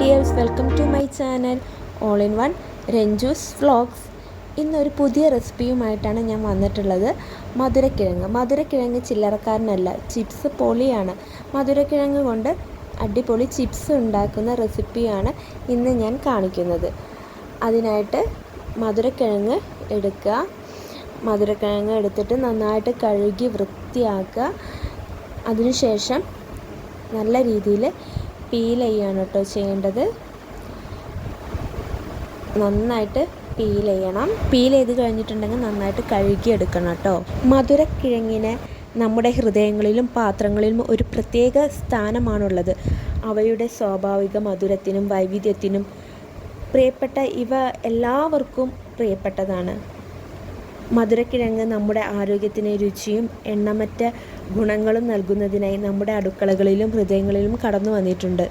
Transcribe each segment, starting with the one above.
Dears welcome to my channel. All in one Ranju's vlogs. ഇന്നൊരു പുതിയ റെസിപ്പിയുമായിട്ടാണ് ഞാൻ വന്നിട്ടുള്ളത്. മധുരക്കിഴങ്ങ്. മധുരക്കിഴങ്ങ് ചില്ലറക്കാരനല്ല ചിപ്സ് പൊളിയാണ്. മധുരക്കിഴങ്ങ് കൊണ്ട് അടിപൊളി ചിപ്സ് ഉണ്ടാക്കുന്ന റെസിപ്പിയാണ് ഇന്ന് ഞാൻ കാണിക്കുന്നത്. അതിനായിട്ട് മധുരക്കിഴങ്ങ് എടുക്കുക. മധുരക്കിഴങ്ങ് എടുത്തിട്ട് നന്നായിട്ട് കഴുകി വൃത്തിയാക്കുക. അതിനുശേഷം നല്ല രീതിയിൽ പീൽ ചെയ്യാണ് കേട്ടോ ചെയ്യേണ്ടത്. നന്നായിട്ട് പീൽ ചെയ്യണം. പീൽ ചെയ്ത് കഴിഞ്ഞിട്ടുണ്ടെങ്കിൽ നന്നായിട്ട് കഴുകിയെടുക്കണം കേട്ടോ മധുരക്കിഴങ്ങിനെ നമ്മുടെ ഹൃദയങ്ങളിലും പാത്രങ്ങളിലും ഒരു പ്രത്യേക സ്ഥാനമാണുള്ളത്. അവയുടെ സ്വാഭാവിക മധുരത്തിനും വൈവിധ്യത്തിനും പ്രിയപ്പെട്ട ഇവ എല്ലാവർക്കും പ്രിയപ്പെട്ടതാണ്. മധുരക്കിഴങ്ങ് നമ്മുടെ ആരോഗ്യത്തിന് രുചിയും എണ്ണമറ്റ ഗുണങ്ങളും നൽകുന്നതിനായി നമ്മുടെ അടുക്കളകളിലും ഹൃദയങ്ങളിലും കടന്നു വന്നിട്ടുണ്ട്.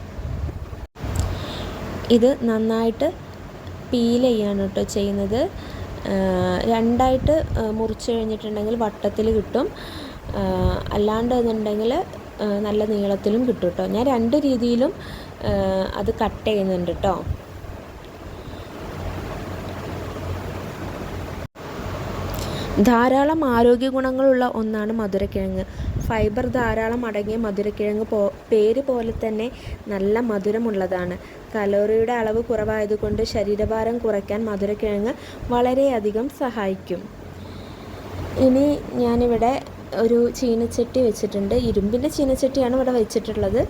ഇത് നന്നായിട്ട് പീൽ ചെയ്യാണ് കേട്ടോ ചെയ്യുന്നത്. രണ്ടായിട്ട് മുറിച്ച് കഴിഞ്ഞിട്ടുണ്ടെങ്കിൽ വട്ടത്തിൽ കിട്ടും. അല്ലാണ്ട് എന്നുണ്ടെങ്കിൽ നല്ല നീളത്തിലും കിട്ടും കേട്ടോ ഞാൻ രണ്ട് രീതിയിലും അത് കട്ട് ചെയ്യുന്നുണ്ട് കേട്ടോ ധാരാളം ആരോഗ്യ ഗുണങ്ങളുള്ള ഒന്നാണ് മധുരക്കിഴങ്ങ്. ഫൈബർ ധാരാളം അടങ്ങിയ മധുരക്കിഴങ്ങ് പോ പേര് പോലെ തന്നെ നല്ല മധുരമുള്ളതാണ്. കലോറിയുടെ അളവ് കുറവായതുകൊണ്ട് ശരീരഭാരം കുറയ്ക്കാൻ മധുരക്കിഴങ്ങ് വളരെയധികം സഹായിക്കും. ഇനി ഞാനിവിടെ ഒരു ചീനച്ചട്ടി വെച്ചിട്ടുണ്ട്. ഇരുമ്പിന്റെ ചീനച്ചട്ടിയാണ് ഇവിടെ വെച്ചിട്ടുള്ളത്.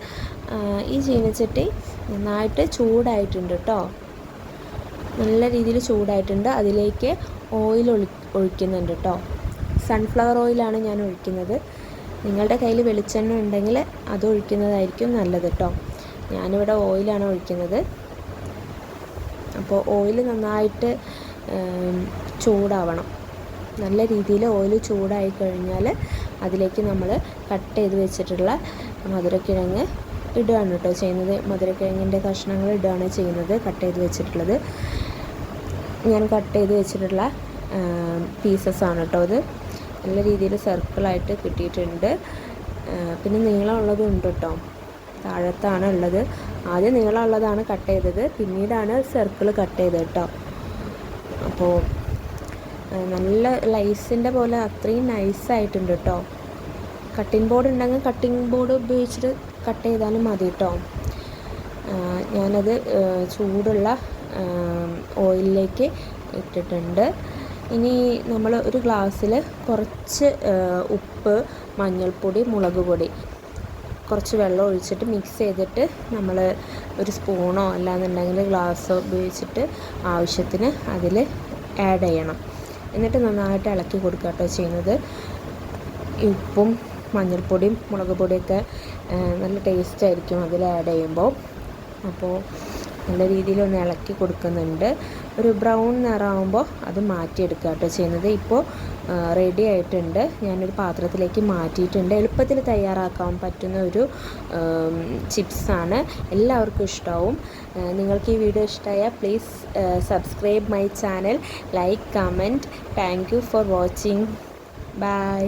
ഈ ചീനച്ചട്ടി നന്നായിട്ട് ചൂടായിട്ടുണ്ട് കേട്ടോ. നല്ല രീതിയിൽ ചൂടായിട്ടുണ്ട്. അതിലേക്ക് ഓയിൽ ഒഴി ഒഴിക്കുന്നുണ്ട് കേട്ടോ സൺഫ്ലവർ ഓയിലാണ് ഞാൻ ഒഴിക്കുന്നത്. നിങ്ങളുടെ കയ്യിൽ വെളിച്ചെണ്ണ ഉണ്ടെങ്കിൽ അത് ഒഴിക്കുന്നതായിരിക്കും നല്ലത് കേട്ടോ ഞാനിവിടെ ഓയിലാണ് ഒഴിക്കുന്നത്. അപ്പോൾ ഓയിൽ നന്നായിട്ട് ചൂടാവണം. നല്ല രീതിയിൽ ഓയിൽ ചൂടായി കഴിഞ്ഞാൽ അതിലേക്ക് നമ്മൾ കട്ട് ചെയ്ത് വെച്ചിട്ടുള്ള മധുരക്കിഴങ്ങ് ഇടുകയാണ് കേട്ടോ ചെയ്യുന്നത്. മധുരക്കിഴങ്ങിന്റെ കഷ്ണങ്ങൾ ഇടുകയാണ് ചെയ്യുന്നത്. കട്ട് ചെയ്ത് വെച്ചിട്ടുള്ളത്. ഞാൻ കട്ട് ചെയ്ത് വെച്ചിട്ടുള്ള പീസസ് ആണ് കേട്ടോ അത് നല്ല രീതിയിൽ സർക്കിളായിട്ട് കിട്ടിയിട്ടുണ്ട്. പിന്നെ നീളമുള്ളത് ഉണ്ട് കേട്ടോ. താഴത്താണ് ഉള്ളത്. ആദ്യം നീളമുള്ളതാണ് കട്ട് ചെയ്തത്. പിന്നീടാണ് സർക്കിൾ കട്ട് ചെയ്തത് കേട്ടോ. അപ്പോൾ നല്ല ലൈസിന്റെ പോലെ അത്രയും നൈസായിട്ടുണ്ട് കേട്ടോ. കട്ടിംഗ് ബോർഡ് ഉണ്ടെങ്കിൽ കട്ടിംഗ് ബോർഡ് ഉപയോഗിച്ചിട്ട് കട്ട് ചെയ്താലും മതി കേട്ടോ ഞാനത് ചൂടുള്ള ഓയിലിലേക്ക് ഇട്ടിട്ടുണ്ട്. ഇനി നമ്മൾ ഒരു ഗ്ലാസ്സിൽ കുറച്ച് ഉപ്പ് മഞ്ഞൾപ്പൊടി മുളക് പൊടി കുറച്ച് വെള്ളം ഒഴിച്ചിട്ട് മിക്സ് ചെയ്തിട്ട് നമ്മൾ ഒരു സ്പൂണോ അല്ലാന്നുണ്ടെങ്കിൽ ഗ്ലാസ്സോ ഉപയോഗിച്ചിട്ട് ആവശ്യത്തിന് അതിൽ ആഡ് ചെയ്യണം. എന്നിട്ട് നന്നായിട്ട് ഇളക്കി കൊടുക്കുക കേട്ടോ ചെയ്യുന്നത്. ഉപ്പും മഞ്ഞൾപ്പൊടിയും മുളക് പൊടിയൊക്കെ നല്ല ടേസ്റ്റ് ആയിരിക്കും അതിൽ ആഡ് ചെയ്യുമ്പോൾ. അപ്പോൾ നല്ല രീതിയിൽ ഒന്ന് ഇളക്കി കൊടുക്കുന്നുണ്ട്. ഒരു ബ്രൗൺ നിറമാകുമ്പോൾ അത് മാറ്റിയെടുക്കുക കേട്ടോ ചെയ്യുന്നത്. ഇപ്പോൾ റെഡി ആയിട്ടുണ്ട്. ഞാനൊരു പാത്രത്തിലേക്ക് മാറ്റിയിട്ടുണ്ട്. എളുപ്പത്തിൽ തയ്യാറാക്കാൻ പറ്റുന്ന ഒരു ചിപ്സാണ് എല്ലാവർക്കും ഇഷ്ടമാവും നിങ്ങൾക്ക് ഈ വീഡിയോ ഇഷ്ടമായാൽ please subscribe my channel like comment thank you for watching bye